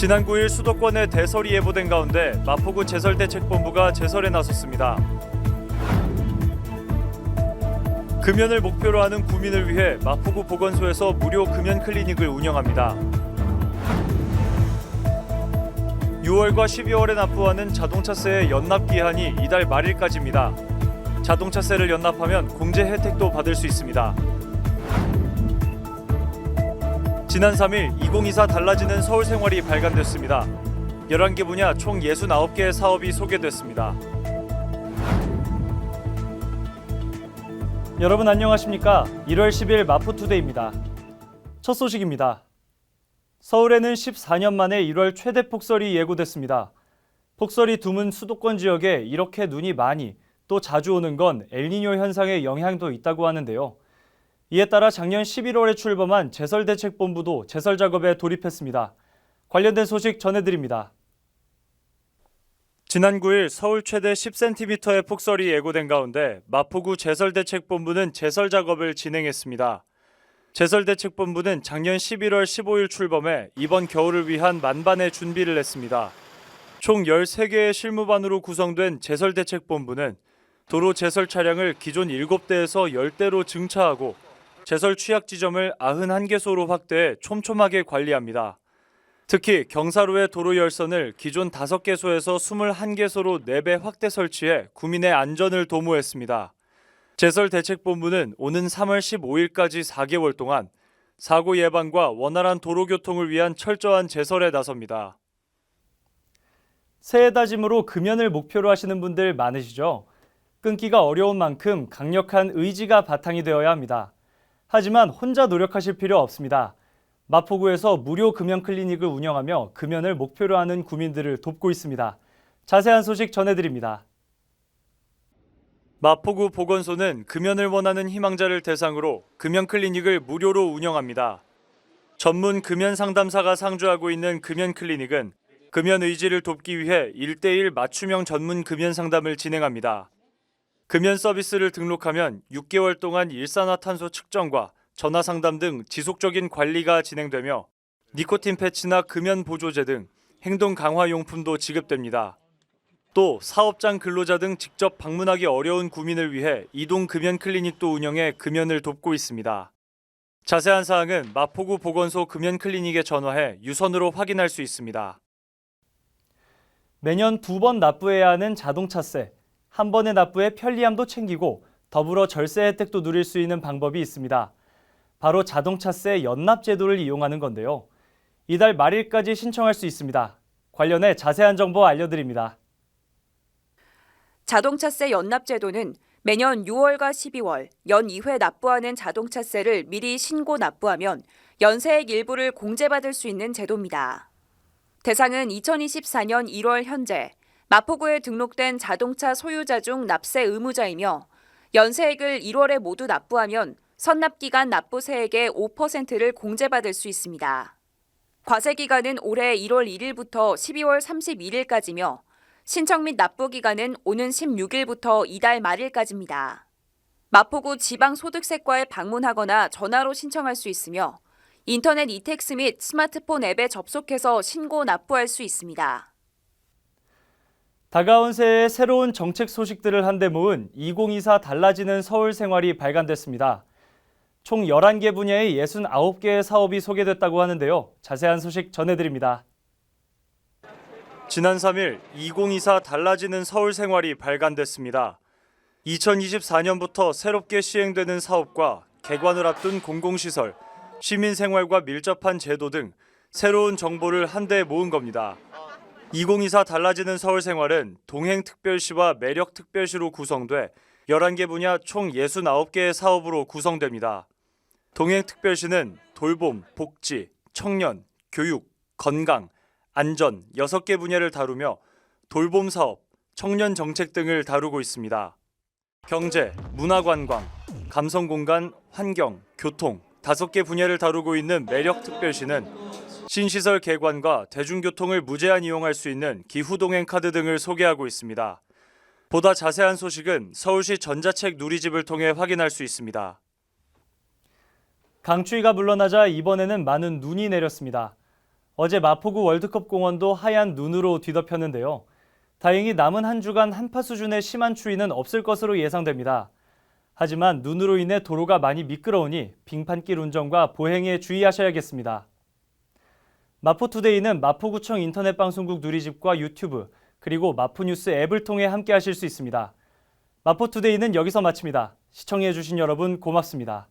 지난 9일 수도권에 대설이 예보된 가운데 마포구 제설대책본부가 제설에 나섰습니다. 금연을 목표로 하는 구민을 위해 마포구 보건소에서 무료 금연 클리닉을 운영합니다. 6월과 12월에 납부하는 자동차세의 연납 기한이 이달 말일까지입니다. 자동차세를 연납하면 공제 혜택도 받을 수 있습니다. 지난 3일 2024 달라지는 서울 생활이 발간됐습니다. 11개 분야 총 69개의 사업이 소개됐습니다. 여러분 안녕하십니까? 1월 10일 마포투데이입니다. 첫 소식입니다. 서울에는 14년 만에 1월 최대 폭설이 예고됐습니다. 폭설이 드문 수도권 지역에 이렇게 눈이 많이 또 자주 오는 건 엘니뇨 현상의 영향도 있다고 하는데요. 이에 따라 작년 11월에 출범한 제설대책본부도 제설 작업에 돌입했습니다. 관련된 소식 전해드립니다. 지난 9일 서울 최대 10cm의 폭설이 예고된 가운데 마포구 제설대책본부는 제설 작업을 진행했습니다. 제설대책본부는 작년 11월 15일 출범해 이번 겨울을 위한 만반의 준비를 했습니다. 총 13개의 실무반으로 구성된 제설대책본부는 도로 제설 차량을 기존 7대에서 10대로 증차하고 제설 취약 지점을 91개소로 확대해 촘촘하게 관리합니다. 특히 경사로의 도로 열선을 기존 5개소에서 21개소로 4배 확대 설치해 구민의 안전을 도모했습니다. 제설 대책본부는 오는 3월 15일까지 4개월 동안 사고 예방과 원활한 도로 교통을 위한 철저한 제설에 나섭니다. 새해 다짐으로 금연을 목표로 하시는 분들 많으시죠? 끊기가 어려운 만큼 강력한 의지가 바탕이 되어야 합니다. 하지만 혼자 노력하실 필요 없습니다. 마포구에서 무료 금연 클리닉을 운영하며 금연을 목표로 하는 구민들을 돕고 있습니다. 자세한 소식 전해드립니다. 마포구 보건소는 금연을 원하는 희망자를 대상으로 금연 클리닉을 무료로 운영합니다. 전문 금연 상담사가 상주하고 있는 금연 클리닉은 금연 의지를 돕기 위해 1대1 맞춤형 전문 금연 상담을 진행합니다. 금연 서비스를 등록하면 6개월 동안 일산화탄소 측정과 전화 상담 등 지속적인 관리가 진행되며 니코틴 패치나 금연 보조제 등 행동 강화 용품도 지급됩니다. 또 사업장 근로자 등 직접 방문하기 어려운 구민을 위해 이동 금연 클리닉도 운영해 금연을 돕고 있습니다. 자세한 사항은 마포구 보건소 금연 클리닉에 전화해 유선으로 확인할 수 있습니다. 매년 두 번 납부해야 하는 자동차세. 한 번의 납부에 편리함도 챙기고 더불어 절세 혜택도 누릴 수 있는 방법이 있습니다. 바로 자동차세 연납 제도를 이용하는 건데요. 이달 말일까지 신청할 수 있습니다. 관련해 자세한 정보 알려드립니다. 자동차세 연납 제도는 매년 6월과 12월 연 2회 납부하는 자동차세를 미리 신고 납부하면 연세액 일부를 공제받을 수 있는 제도입니다. 대상은 2024년 1월 현재 마포구에 등록된 자동차 소유자 중 납세 의무자이며 연세액을 1월에 모두 납부하면 선납기간 납부세액의 5%를 공제받을 수 있습니다. 과세 기간은 올해 1월 1일부터 12월 31일까지며 신청 및 납부 기간은 오는 16일부터 이달 말일까지입니다. 마포구 지방소득세과에 방문하거나 전화로 신청할 수 있으며 인터넷 이텍스 및 스마트폰 앱에 접속해서 신고 납부할 수 있습니다. 다가온 새해 새로운 정책 소식들을 한데 모은 2024 달라지는 서울 생활이 발간됐습니다. 총 11개 분야의 69개의 사업이 소개됐다고 하는데요. 자세한 소식 전해드립니다. 지난 3일 2024 달라지는 서울 생활이 발간됐습니다. 2024년부터 새롭게 시행되는 사업과 개관을 앞둔 공공시설, 시민 생활과 밀접한 제도 등 새로운 정보를 한데 모은 겁니다. 2024 달라지는 서울 생활은 동행특별시와 매력특별시로 구성돼 11개 분야 총 69개의 사업으로 구성됩니다. 동행특별시는 돌봄, 복지, 청년, 교육, 건강, 안전 6개 분야를 다루며 돌봄 사업, 청년 정책 등을 다루고 있습니다. 경제, 문화관광, 감성공간, 환경, 교통 5개 분야를 다루고 있는 매력특별시는 신시설 개관과 대중교통을 무제한 이용할 수 있는 기후동행 카드 등을 소개하고 있습니다. 보다 자세한 소식은 서울시 전자책 누리집을 통해 확인할 수 있습니다. 강추위가 물러나자 이번에는 많은 눈이 내렸습니다. 어제 마포구 월드컵 공원도 하얀 눈으로 뒤덮였는데요. 다행히 남은 한 주간 한파 수준의 심한 추위는 없을 것으로 예상됩니다. 하지만 눈으로 인해 도로가 많이 미끄러우니 빙판길 운전과 보행에 주의하셔야겠습니다. 마포투데이는 마포구청 인터넷 방송국 누리집과 유튜브 그리고 마포뉴스 앱을 통해 함께 하실 수 있습니다. 마포투데이는 여기서 마칩니다. 시청해 주신 여러분 고맙습니다.